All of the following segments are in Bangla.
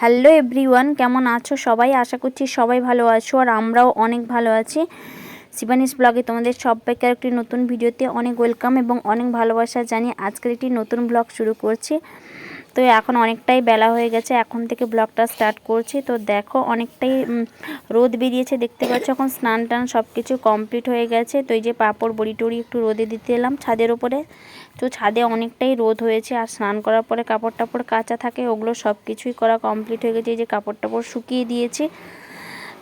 হ্যালো এভরিওয়ান, কেমন আছো সবাই? আশা করছি সবাই ভালো আছো আর আমরাও অনেক ভালো আছি। শিবানিস ব্লগে তোমাদের সবাইকে একটি নতুন ভিডিওতে অনেক ওয়েলকাম এবং অনেক ভালোবাসা জানিয়ে আজকের একটি নতুন ব্লগ শুরু করছি। তো এখন অনেকটাই বেলা হয়ে গেছে, এখন থেকে ব্লগটা স্টার্ট করছি। তো দেখো অনেকটাই রোদ বেরিয়েছে, দেখতে পাচ্ছ এখন স্নান টান সব কিছু কমপ্লিট হয়ে গেছে। তো এই যে পাঁপড় বড়ি টড়ি একটু রোদে দিতে এলাম ছাদের ওপরে তো ছাদে অনেকটাই রোদ হয়েছে, আর স্নান করার পরে কাপড় টাপড় কাঁচা থাকে, ওগুলো সব কিছুই করা কমপ্লিট হয়ে গেছে। এই যে কাপড় টাপড় শুকিয়ে দিয়েছি।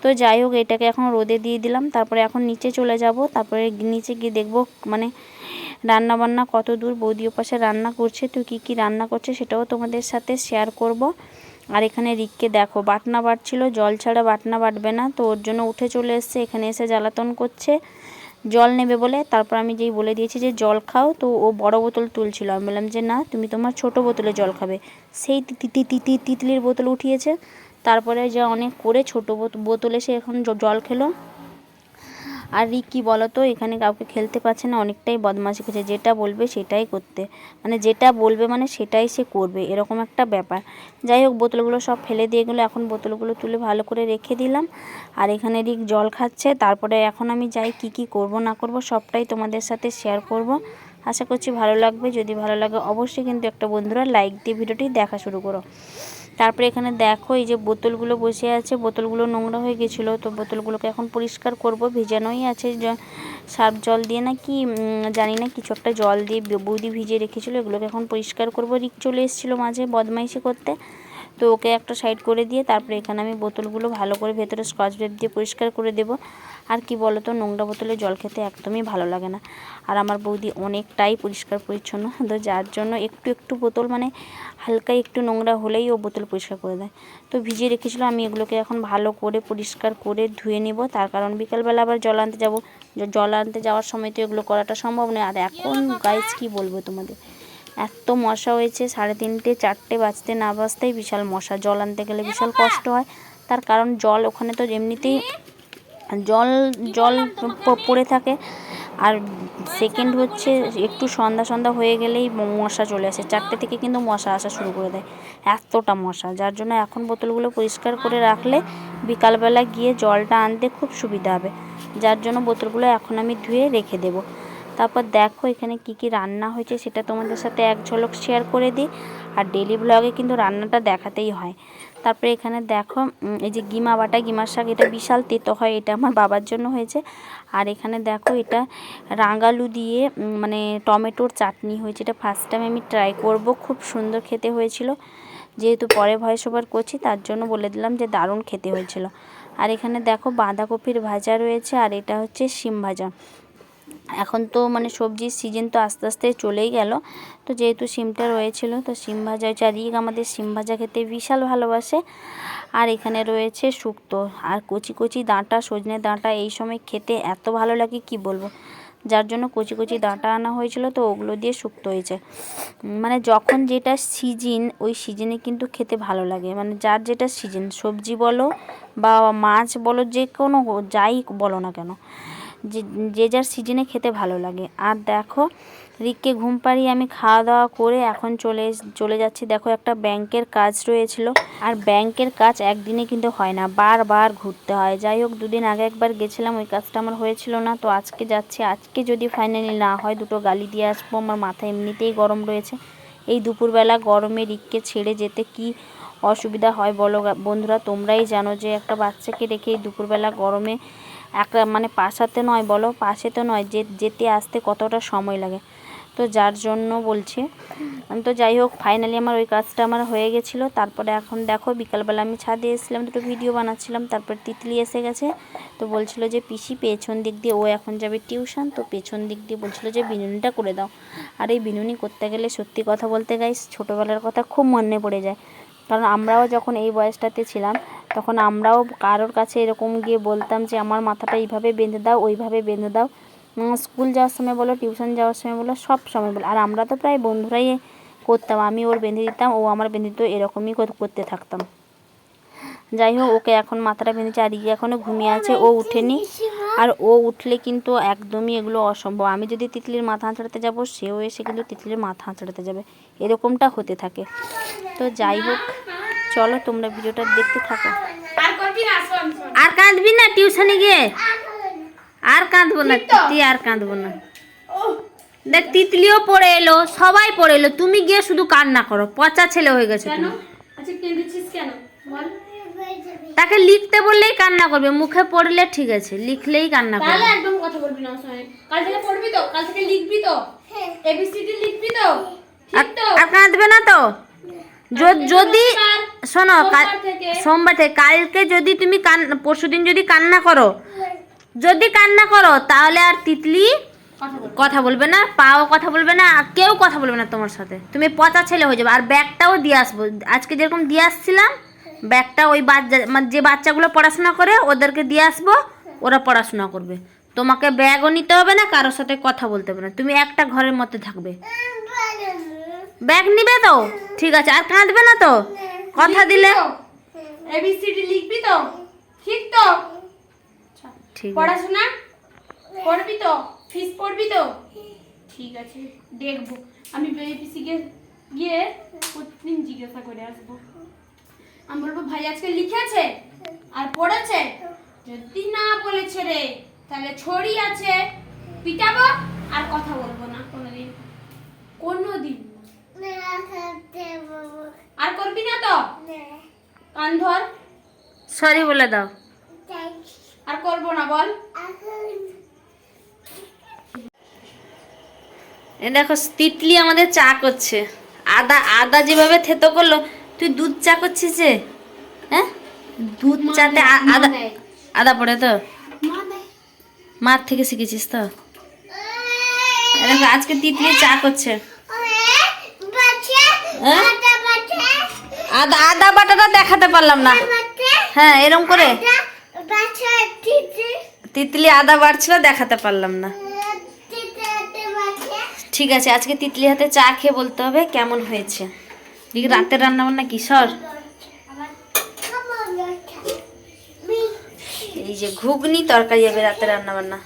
তো যাই হোক, এটাকে এখন রোদে দিয়ে দিলাম। তারপরে এখন নিচে চলে যাব। তারপরে নিচে গিয়ে দেখব মানে রান্না বান্না কত দূর? বৌদি পাশে রান্না করছে। তো কী কী রান্না করছে সেটাও তোমাদের সাথে শেয়ার করব। আর এখানে রিককে দেখো, বাটনা বাটছিল, জল ছাড়া বাটনা বাটবে না। তো ওর জন্য উঠে চলে এসছে, এখানে এসে জ্বালাতন করছে। জল নেবে বলে, তারপর আমি যেই বলে দিয়েছি যে জল খাও, তো ও বড় বোতল তুলছিল। আমি বললাম যে না, তুমি তোমার ছোট বোতলে জল খাবে। সেই তিতলির বোতল উঠিয়েছে। তারপরে যা অনেক করে ছোট বোত- বোতলে সে এখন জল খেলো। আর রিক বলতো, এখানে কাউকে খেলতে পারছে না, অনেকটাই বদমাশি করছে, যেটা বলবে সেটাই করতে। মানে যেটা বলবে মানে সেটাই সে করবে, এরকম একটা ব্যাপার। যাই হোক, বোতলগুলো সব ফেলে দিয়ে গেলো, এখন বোতলগুলো তুলে ভালো করে রেখে দিলাম। আর এখানে রিক জল খাচ্ছে, তারপরে এখন আমি যাই কি কি করব না করব, সবটাই তোমাদের সাথে শেয়ার করব। আশা করছি ভালো লাগবে, যদি ভালো লাগে অবশ্যই কিন্তু একটা বন্ধুরা লাইক দিয়ে ভিডিওটি দেখা শুরু করো। তারপরে এখানে দেখো, এই যে বোতলগুলো বসে আছে, বোতলগুলো নোংরা হয়ে গেছিল, তো বোতলগুলোকে এখন পরিষ্কার করব। ভেজানোই আছে সার্ফ জল দিয়ে না কি জানি না, কিছু একটা জল দিয়ে বৌদি ভিজিয়ে রেখেছিলো, এগুলোকে এখন পরিষ্কার করব। রিক চলে এসেছিল মাঝে বদমাইশি করতে। তো ওকে একটা সাইড করে দিয়ে তারপরে এখানে আমি বোতলগুলো ভালো করে ভেতরে স্কচ ব্রেপ দিয়ে পরিষ্কার করে দেব। আর কি বলো তো নোংরা বোতলে জল খেতে একদমই ভালো লাগে না। আর আমার বৌদি অনেকটাই পরিষ্কার পরিচ্ছন্ন, তো যার জন্য একটু একটু বোতল মানে হালকা একটু নোংরা হলেই ও বোতল পরিষ্কার করে দেয়। তো ভিজিয়ে রেখেছিলো আমি এগুলোকে এখন ভালো করে পরিষ্কার করে ধুয়ে নিব। তার কারণ বিকালবেলা আবার জল আনতে যাব। জল আনতে যাওয়ার সময় তো এগুলো করাটা সম্ভব নয়। আর এখন গাইজ কি বলব তোমাদের? এত মশা হয়েছে, সাড়ে তিনটে, চারটে বাজতে না বাজতেই বিশাল মশা। জল আনতে গেলে বিশাল কষ্ট হয়। তার কারণ জল ওখানে তো এমনিতেই জল জল পড়ে থাকে। আর সেকেন্ড হচ্ছে একটু সন্ধ্যা সন্ধ্যা হয়ে গেলেই মশা চলে আসে। চারটে থেকে কিন্তু মশা আসা শুরু করে দেয়। এতটা মশা, যার জন্য এখন বোতলগুলো পরিষ্কার করে রাখলে বিকালবেলা গিয়ে জলটা আনতে খুব সুবিধা হবে। যার জন্য বোতলগুলো এখন আমি ধুয়ে রেখে দেবো। তারপর দেখো এখানে কি কি রান্না হয়েছে, সেটা তোমাদের সাথে এক ঝলক শেয়ার করে দিই। আর ডেলি ব্লগে কিন্তু রান্নাটা দেখাতেই হয়। তারপরে এখানে দেখো এই যে গিমা বাটা, গিমার শাক, এটা বিশাল তেতো হয়, এটা আমার বাবার জন্য হয়েছে। আর এখানে দেখো এটা রাঙালু দিয়ে মানে টমেটোর চাটনি হয়েছে। এটা ফার্স্ট টাইম আমি ট্রাই করব, খুব সুন্দর খেতে হয়েছিল। যেহেতু পরে ভয়েস ওভার করছি, তার জন্য বলে দিলাম যে দারুণ খেতে হয়েছিল। আর এখানে দেখো বাঁধাকপির ভাজা রয়েছে, আর এটা হচ্ছে শিম ভাজা। এখন তো মানে সবজির সিজন তো আস্তে আস্তে চলেই গেল। তো যেহেতু সিমটা রয়েছিল, তো সিম ভাজা রিক আমাদের সিম ভাজা খেতে বিশাল ভালোবাসে। আর এখানে রয়েছে শুক্তো আর কচি কচি ডাঁটা, সজনে ডাঁটা এই সময় খেতে এত ভালো লাগে কি বলব? যার জন্য কচি কচি ডাঁটা আনা হয়েছিল, তো ওগুলো দিয়ে শুক্ত হয়েছে। মানে যখন যেটা সিজন ওই সিজনে কিন্তু খেতে ভালো লাগে। মানে যার যেটা সিজন সবজি বলো বা মাছ বলো, যে কোনো যাই বলো না কেন। যে যার সিজনে খেতে ভালো লাগে। আর দেখো, রিককে ঘুম পাড়িয়ে আমি খাওয়া দাওয়া করে এখন চলে চলে যাচ্ছি। দেখো, একটা ব্যাংকের কাজ রয়েছিল। আর ব্যাংকের কাজ একদিনে কিন্তু হয় না, বারবার ঘুরতে হয়। যাই হোক, দুদিন আগে একবার গেছিলাম, ওই কাজটা আমার হয়েছিল না। তো আজকে যাচ্ছি। আজকে যদি ফাইনালি না হয়, দুটো গালি দিয়ে আসব। আমার মাথা এমনিতেই গরম রয়েছে। এই দুপুরবেলা গরমে রিককে ছেড়ে যেতে কি অসুবিধা হয় বলো বন্ধুরা তোমরাই জানো যে একটা বাচ্চাকে রেখে এই দুপুরবেলা গরমে একটা মানে পাশাতে নয়, বলো পাশে তো নয়, যে, যেতে আসতে কতটা সময় লাগে? তো যার জন্য বলছি তো যাই হোক ফাইনালি আমার ওই কাজটা আমার হয়ে গেছিল। তারপরে এখন দেখো, বিকালবেলা আমি ছাদে এসেছিলাম, দুটো ভিডিও বানাচ্ছিলাম, তারপর তিতলি এসে গেছে। তো বলছিল যে, পিসি পেছন দিক দিয়ে, ও এখন যাবে টিউশন তো পেছন দিক দিয়ে বলছিল যে, বিনুনিটা করে দাও। আর এই বিনুনি করতে গেলে সত্যি কথা বলতে গাইস ছোটোবেলার কথা খুব মনে পড়ে যায়। কারণ আমরাও যখন এই বয়সটাতে ছিলাম, তখন আমরাও কারোর কাছে এরকম গিয়ে বলতাম যে, আমার মাথাটা এইভাবে বেঁধে দাও, ওইভাবে বেঁধে দাও। স্কুল যাওয়ার সময় বলো, টিউশন যাওয়ার সময় বলো, সব সময় বলো। আর আমরা তো প্রায় বন্ধুরাই করতাম, আমি ওর বেঁধে দিতাম, ও আমার বেঁধে দিত, এরকমই করতে থাকতাম। যাই হোক, ওকে এখন মাথাটা বেঁধেছে, আর ইয়ে এখনও ঘুমিয়ে আছে, ও উঠেনি। আর ও উঠলে কিন্তু একদমই এগুলো অসম্ভব। আমি যদি তিতলির মাথা আঁচড়াতে যাব সেও এসে কিন্তু তিতলির মাথা আঁচড়াতে যাবে। এরকমটা হতে থাকে। তো যাই হোক চলো তোমরা ভিডিওটা দেখতে থাকো। আর কাঁদবি না টিউশনে গিয়ে? আর কাঁদবো না তুই আর কাঁদবো না। দেখ তিতলিও পড়ে এলো সবাই পড়ে এলো। তুমি গিয়ে শুধু কান্না করো। পচা ছেলে হয়ে গেছে কেন? আচ্ছা কেঁদেছিস কেন? বল। তাকে লিখতে বললেই কান্না করবে মুখে পড়লে ঠিক আছে লিখলেই কান্না করবে। তাহলে একদম কথা বলবি না সঙ্গে কাল থেকে পড়বি তো কাল থেকে লিখবি তো। এবিসিডি লিখবি তো। আর ঠিক তো? আর কাঁদবে না তো? যদি শোনো কাল- সোমবার থেকে- কালকে যদি তুমি কান পরশুদিন যদি কান্না করো যদি কান্না করো তাহলে আর তিতলি কথা কথা বলবে না পাও কথা বলবে না আর কেউ কথা বলবে না তোমার সাথে। তুমি পচা ছেলে হয়ে যাবে। আর ব্যাগটাও দিয়ে আসব। আজকে যেরকম দিয়ে আসছিলাম ব্যাগটা ওই বাচ্চা মানে যে বাচ্চাগুলো পড়াশোনা করে ওদেরকে দিয়ে আসব ওরা পড়াশোনা করবে। তোমাকে ব্যাগও নিতে হবে না কারোর সাথে কথা বলতে হবে না। তুমি একটা ঘরের মধ্যে থাকবে। ব্যাগ নিবে তো? ঠিক আছে আর কাঁদবে না তো? কথা দিলে? এবিসিডি লিখবি তো? ঠিক তো? ঠিক। পড়াশোনা তো? ফিস পড়বি তো? ঠিক আছে দেখব। আমি গিয়ে প্রতিদিন জিজ্ঞাসা করে আসব। আমি বলব ভাই আজকে লিখেছে আর পড়েছে? যদি না বলেছে রে তাহলে ছড়ি আছে পিটাবো আর কথা বলব না কোনোদিন। কোনোদিন আর করবি না তো? কান ধর। সরি বলে দাও। আর করব না বল। দেখো তিতলি আমাদের চা করছে। আদা আদা যেভাবে থেতো করল তুই দুধ চা করছিস যে? হ্যাঁ? দুধ চাতে আদা আদা পড়ে তো? মার থেকে শিখেছিস তো? দেখো আজকে তিতলি চা করছে। হ্যাঁ? আদা আদা বাটাটা দেখাতে পারলাম না। হ্যাঁ এরকম করে। তিতলি আদা বাড়ছিল দেখাতে পারলাম না। ঠিক আছে আজকে তিতলি হাতে চা খেয়ে বলতে হবে কেমন হয়েছে। দিকে রাতের রান্না বান্না কি, সর। এই যে ঘুগনি তরকারি হবে রাতে রান্না বান্না।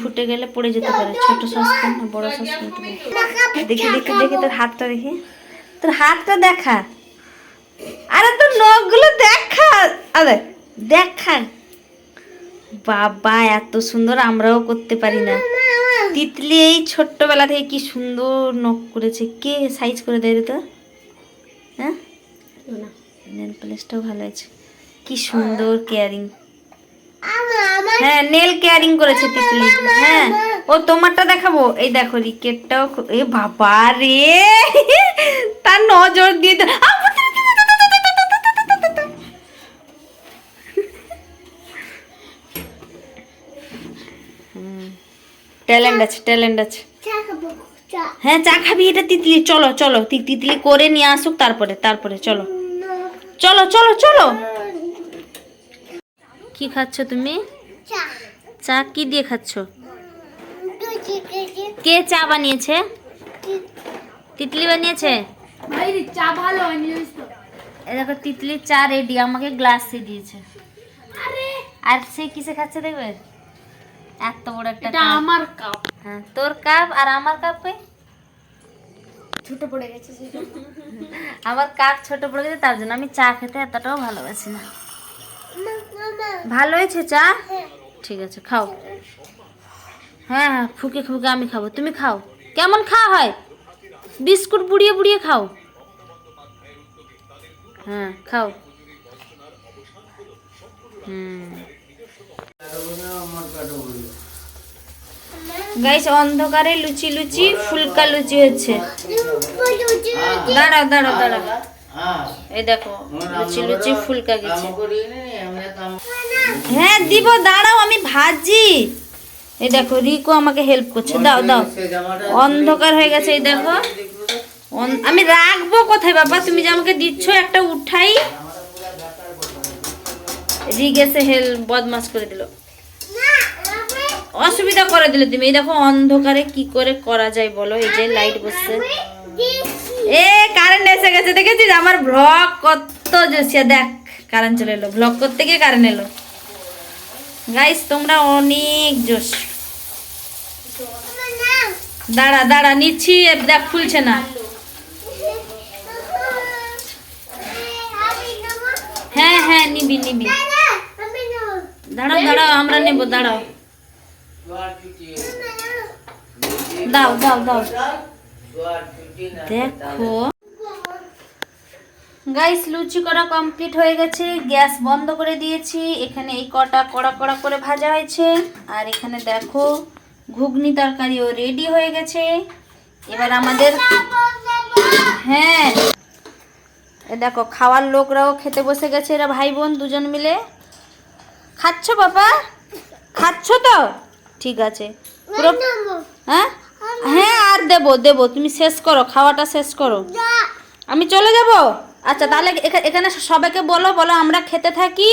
ফুটে গেলে পড়ে যেতে পারে, ছোট সসপ্যান না, বড় সসপ্যান দেখি দেখি দেখি তোর হাতটা দেখি। তোর হাতটা দেখা। আরে তোর নখগুলো দেখা। আরে, দেখা। বাবা এত সুন্দর আমরাও করতে পারি না। তিতলি এই ছোট্টবেলা থেকে কি সুন্দর নখ করেছে। কে সাইজ করে দেয় তোর? হ্যাঁ? নেল পলিশটাও ভালো আছে কি সুন্দর কেয়ারিং হ্যাঁ নেল কেয়ারিং করেছে তিতলি। হ্যাঁ ও তোমারটা দেখাবো। এই দেখো রিকেটটাও এ বাবা রে! তার নজর দিয়ে ট্যালেন্ট আছে ট্যালেন্ট আছে। হ্যাঁ চা খাবি এটা তিতলি চলো চলো তিতলি করে নিয়ে আসুক তারপরে তারপরে চলো। চলো চলো চলো। কি খাচ্ছ তুমি? চা। কি দিয়ে খাচ্ছ? কে চা বানিয়েছে? তিতলি বানিয়েছে? চা ভালো দেখো তিতলির চা রেডি আমাকে গ্লাসে দিয়েছে। আর সে কিসে খাচ্ছে দেখবে? এত বড় একটা এটা আমার কাপ হ্যাঁ তোর কাপ আর আমার কাপ কই ছোট পড়ে গেছে সেটা আমার কাপ ছোট পড়ে গেছে তার জন্য আমি চা খেতে এতটাও ভালোবাসি না। ভালো হয়েছে চা? ঠিক আছে খাও। হ্যাঁ হ্যাঁ ফুকে ফুকে আমি খাব। তুমি খাও। কেমন খাওয়া হয়? বিস্কুট বুড়িয়ে বুড়িয়ে খাও। হ্যাঁ খাও। হুম। গাইস অন্ধকারে লুচি লুচি ফুলকা লুচি হচ্ছে। দাঁড়াও দাঁড়াও দাঁড়াও এই দেখো লুচি লুচি ফুলকা গেছে। হ্যাঁ দিব দাঁড়াও আমি ভাজি এই দেখো রিকো আমাকে হেল্প করছে। দাও দাও। অন্ধকার হয়ে গেছে এই দেখো। আমি রাখব কোথায় বাবা? তুমি যে আমাকে দিচ্ছ একটা উঠাই। রিক এসে হেল বদমাস করে দিল। অসুবিধা করে দিলে তুমি। এই দেখো অন্ধকারে কি করে করা যায় বলো? এই যে লাইট বসছে। এ কারেন্ট এসে গেছে। দেখেছিস? আমার ব্লগ কত জোসিয়া দেখ কারেন্ট চলে এলো। ব্লগ করতে গিয়ে কারেন্ট এলো। গাইস তোমরা অনেক জোশ। দাঁড়া দাঁড়া, নিচ্ছি। দেখ, খুলছে না। হ্যাঁ হ্যাঁ নিবি নিবি। দাঁড়াও দাঁড়াও, আমরা নেব, দাঁড়াও। দাও দাও দাও। দেখো। গাইস লুচি করা কমপ্লিট হয়ে গেছে। গ্যাস বন্ধ করে দিয়েছি। এখানে এই কটা কড়া কড়া করে ভাজা হয়েছে। আর এখানে দেখো, ঘুগনি তরকারিও রেডি হয়ে গেছে। এবার আমাদের হ্যাঁ। দেখো, খাওয়ার লোকরাও খেতে বসে গেছে এরা ভাই বোন দুজন মিলে। খাচ্ছ বাবা খাচ্ছ তো? ঠিক আছে। পুরো হ্যাঁ? হ্যাঁ আর দেব দেব তুমি শেষ করো খাওয়াটা শেষ করো। আমি চলে যাব? আচ্ছা তাহলে এখা- এখানে সবাইকে বলো বলো আমরা খেতে থাকি?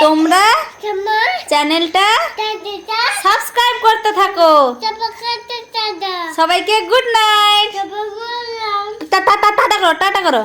তোমরা চ্যানেলটা সাবস্ক্রাইব করতে থাকো। সবাইকে গুড নাইট। টাটা টাটা করো টাটা করো।